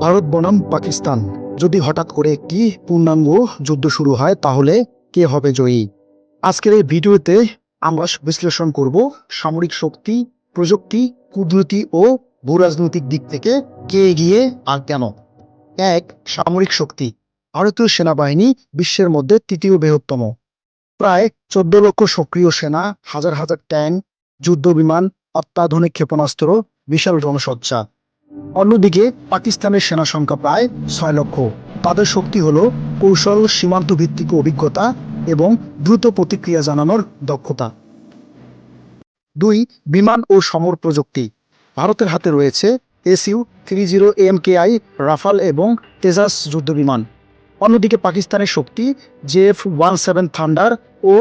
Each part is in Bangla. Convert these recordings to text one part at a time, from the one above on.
ভারত বনাম পাকিস্তান। যদি হঠাৎ করে একটি পূর্ণাঙ্গ যুদ্ধ শুরু হয়, তাহলে কে হবে জয়ী? আজকের এই ভিডিওতে আমরা বিশ্লেষণ করব সামরিক শক্তি, প্রযুক্তি কূটনীতি ও ভূরাজনৈতিক দিক থেকে কে এগিয়ে আর কেন? এক, সামরিক শক্তি। ভারতীয় সেনাবাহিনী বিশ্বের মধ্যে তৃতীয় বৃহত্তম। প্রায় চোদ্দ লক্ষ সক্রিয় সেনা, হাজার হাজার ট্যাঙ্ক, যুদ্ধ বিমান, অত্যাধুনিক ক্ষেপণাস্ত্র, বিশাল জনসজ্জা। অন্যদিকে পাকিস্তানের সেনা সংখ্যা প্রায় ছয় লক্ষ। তাদের শক্তি হলো কৌশল সীমান্ত ভিত্তিক অভিজ্ঞতা এবং দ্রুত প্রতিক্রিয়া জানানোর দক্ষতা। দুই, বিমান ও সমর প্রযুক্তি। ভারতের হাতে রয়েছে SU three zero M K I, Rafale এবং তেজাস যুদ্ধ বিমান। অন্যদিকে পাকিস্তানের শক্তি জেএফ ওয়ান সেভেন থান্ডার ও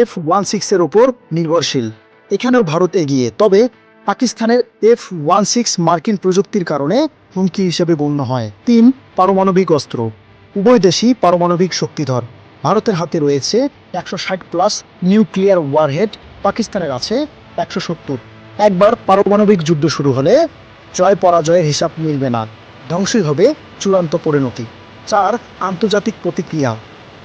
এফ ওয়ান সিক্সের ওপর নির্ভরশীল। এখানেও ভারত এগিয়ে, তবে পাকিস্তানের এফ ওয়ান সিক্স মার্কিন প্রযুক্তির কারণে হুমকি হিসেবে গণ্য হয়। তিন, পারমাণবিক অস্ত্র। উভয় দেশই পারমাণবিক শক্তিধর। ভারতের হাতে রয়েছে একশো ষাট প্লাস নিউক্লিয়ার ওয়ারহেড পাকিস্তানের আছে একশো সত্তর। একবার পারমাণবিক যুদ্ধ শুরু হলে জয় পরাজয়ের হিসাব মিলবে না। ধ্বংসই হবে চূড়ান্ত পরিণতি। চার, আন্তর্জাতিক প্রতিক্রিয়া।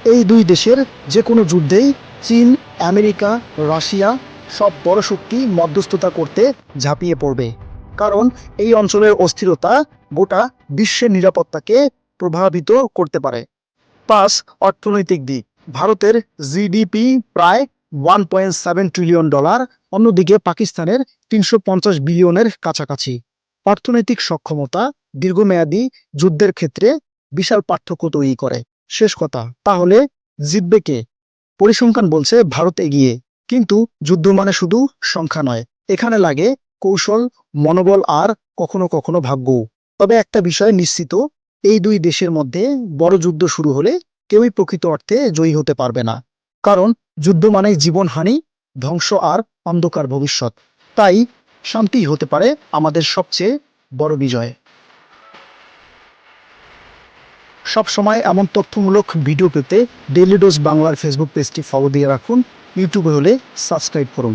এই দুই দেশের যে কোনো যুদ্ধেই চীন, আমেরিকা, রাশিয়া সব বড় শক্তি মধ্যস্থতা করতে ঝাঁপিয়ে পড়বে। কারণ এই অঞ্চলের অস্থিরতা গোটা বিশ্বের নিরাপত্তাকে প্রভাবিত করতে পারে। পাঁচ, অর্থনৈতিক দিক। ভারতের জিডিপি প্রায় one point seven trillion dollar অন্যদিকে পাকিস্তানের তিনশো পঞ্চাশ বিলিয়নের কাছাকাছি। অর্থনৈতিক সক্ষমতা দীর্ঘমেয়াদী যুদ্ধের ক্ষেত্রে বিশাল পার্থক্য তৈরি করে। শেষ কথা, তাহলে জিতবে কে? পরিসংখ্যান বলছে ভারত এগিয়ে। কিন্তু যুদ্ধ মানে শুধু সংখ্যা নয়। এখানে লাগে কৌশল, মনোবল আর কখনো কখনো ভাগ্য। তবে একটা বিষয় নিশ্চিত, এই দুই দেশের মধ্যে বড় যুদ্ধ শুরু হলে কেউই প্রকৃত অর্থে জয়ী হতে পারবে না। কারণ যুদ্ধ মানে জীবনহানি, ধ্বংস আর অন্ধকার ভবিষ্যৎ। তাই শান্তি হতে পারে আমাদের সবচেয়ে বড় বিজয়। সব সময় এমন তথ্যমূলক ভিডিও পেতে ডেইলি ডোজ বাংলার ফেসবুক পেজটি ফলো দিয়ে রাখুন। ইউটিউবে হলে সাবস্ক্রাইব করুন।